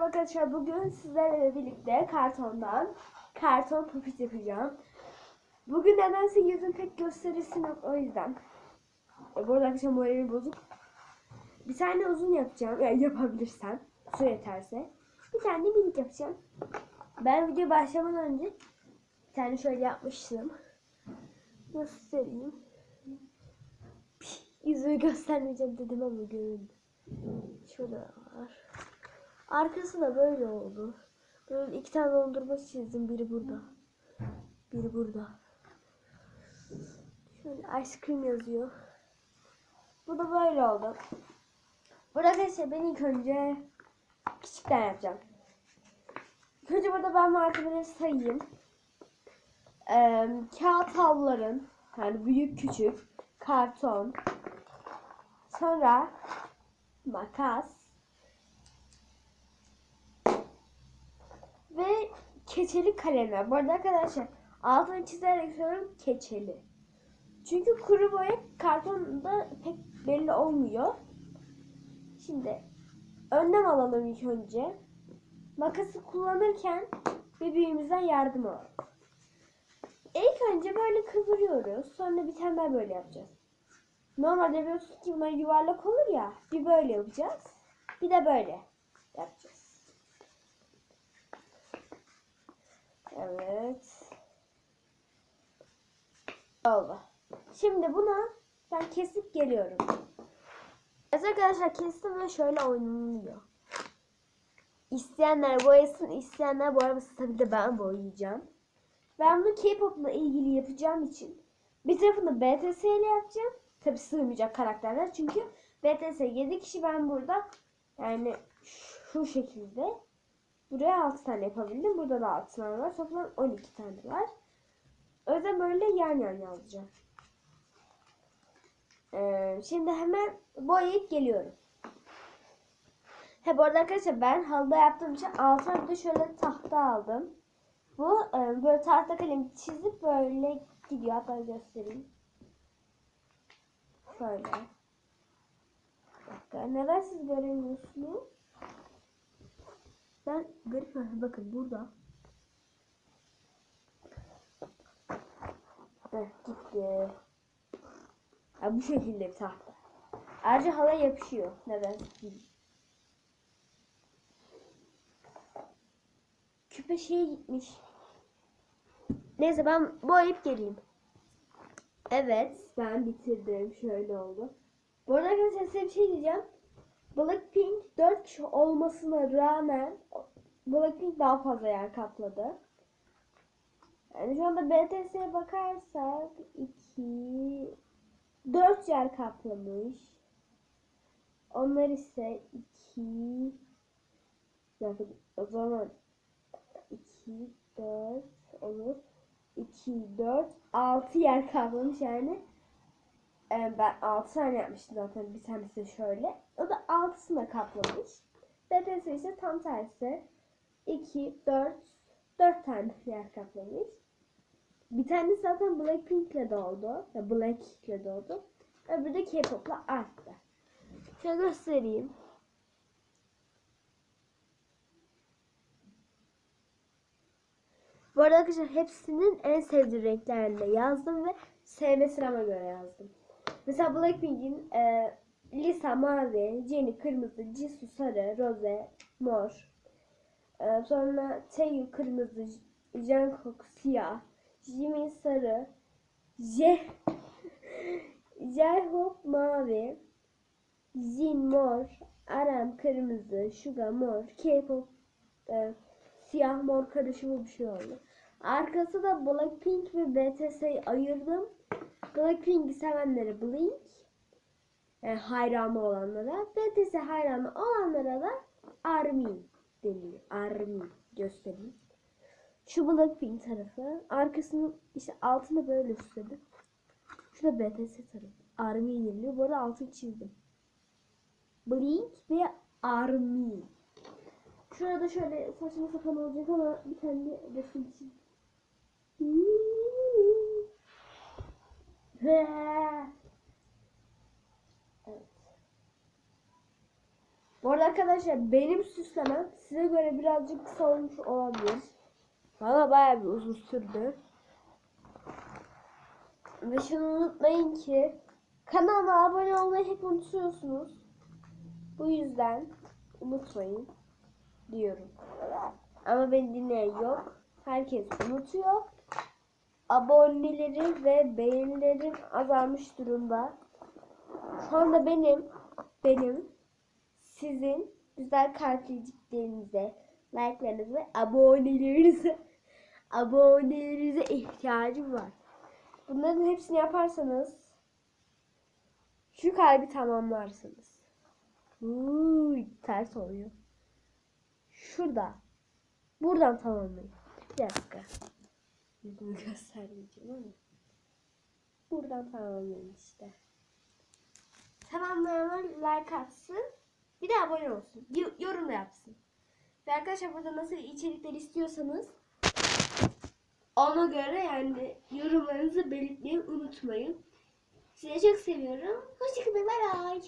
merhaba arkadaşlar. Bugün sizlerle birlikte kartondan karton popit yapacağım. Bugün nedense yüzüm pek gösterisi yok o yüzden. E, bu arada arkadaşlar moralim bozuk. Bir tane uzun yapacağım. Yani yapabilirsem. Su yeterse. Bir tane minik yapacağım. Ben video başlamadan önce bir tane şöyle yapmıştım. Göstereyim. Yüzümü göstermeyeceğim dedim ama göründü. Şurada var. Arkası da böyle oldu. Böyle iki tane dondurma çizdim. Biri burada. Biri burada. Şöyle ice cream yazıyor. Bu da böyle oldu. Burada arkadaşlar ben ilk önce küçükten yapacağım. İlk önce burada ben malzemeleri sayayım. Ee, kağıt havluların yani büyük küçük karton sonra makas ve keçeli kalemler. Bu arada arkadaşlar altını çizerek söylüyorum keçeli. Çünkü kuru boya kartonda pek belli olmuyor. Şimdi önlem alalım ilk önce. Makası kullanırken birbirimize yardım alalım. İlk önce böyle kıvırıyoruz. Sonra bir tane daha böyle yapacağız. Normalde biliyorsunuz ki bunlar yuvarlak olur ya. Bir böyle yapacağız. Bir de böyle yapacağız. Evet. Oldu. Şimdi buna ben kesip geliyorum. Evet arkadaşlar kestim ve şöyle oynanıyor. İsteyenler boyasın, isteyenler boyamasın. Tabii de ben boyayacağım. Ben bunu K-pop'la ilgili yapacağım için bir tarafını BTS ile yapacağım. Tabii sığmayacak karakterler çünkü BTS 7 kişi ben burada yani şu şekilde buraya 6 tane yapabildim. Burada da 6 tane var. Toplam 12 tane var. Böyle yan yan yazacağım. Ee, şimdi hemen boyayıp geliyorum. He bu arada arkadaşlar ben halıda yaptığım için altına bir de şöyle tahta aldım. Bu e, böyle tahta kalem çizip böyle gidiyor. Hatta göstereyim. Şöyle. Bir dakika. Neden siz göremiyorsunuz? Ben garip bakın burada. Gitti. Ha, bu şekilde bir tahta. Ayrıca hala yapışıyor. Neden? Küpe şeye gitmiş. Neyse ben boyayıp geleyim. Evet ben bitirdim. Şöyle oldu. Bu arada arkadaşlar size bir şey diyeceğim. Blackpink 4 kişi olmasına rağmen Blackpink daha fazla yer kapladı. Yani şu anda BTS'ye bakarsak 2 4 yer kaplamış. Onlar ise 2 o zaman 2 4 olur. 2 4 6 yer kaplamış yani. Ee, ben 6 tane yapmıştım zaten bir tanesi şöyle. O da 6'sını kaplamış. BTS ise tam tersi. 2 4 4 tane yer kaplamış. Bir tanesi zaten Blackpink'le doğdu. Ya Black'le doğdu. Öbürü de K-pop'la arttı. Şöyle göstereyim. Bu arada arkadaşlar hepsinin en sevdiği renklerle yazdım ve sevme sırama göre yazdım. Mesela Blackpink'in e, Lisa mavi, Jennie kırmızı, Jisoo sarı, Rose mor. E, sonra Taehyung kırmızı, Jungkook siyah, Jimin sarı, J J-Hope mavi, Jin mor, Aram kırmızı, Suga mor, K-pop e, siyah mor karışımı bir şey oldu. Arkası da Blackpink ve BTS'yi ayırdım. Blackpink'i sevenlere Blink, yani hayranı olanlara, BTS hayranı olanlara da ARMY deniyor. ARMY göstereyim. Şu Blackpink tarafı. Arkasını işte altını böyle süsledim. Şu da BTS tarafı. ARMY deniliyor. Bu arada altını çizdim. Blink ve ARMY. Şurada şöyle saçma sapan olacak ama bir tane resim çizdim. Evet. Bu arada arkadaşlar benim süslemem size göre birazcık kısa olmuş olabilir. Bana bayağı bir uzun sürdü. Ve şunu unutmayın ki kanalıma abone olmayı hep unutuyorsunuz. Bu yüzden unutmayın diyorum. Ama beni dinleyen yok. Herkes unutuyor. Aboneleri ve beğenilerim azalmış durumda. Şu anda benim benim sizin güzel kalpliciklerinize, like'larınıza abonelerinize abonelerinize ihtiyacım var. Bunların hepsini yaparsanız şu kalbi tamamlarsınız. Uuu, ters oluyor. Şurada. Buradan tamamlayın. Bir dakika. Yüzümü göstermeyeceğim ama. Buradan tamamlayın işte. Tamamlayanlar like atsın. Bir de abone olsun. Yorum da yapsın. Ve arkadaşlar burada nasıl içerikler istiyorsanız ona göre yani yorumlarınızı belirtmeyi unutmayın. Sizi çok seviyorum. Hoşçakalın. Bay bay.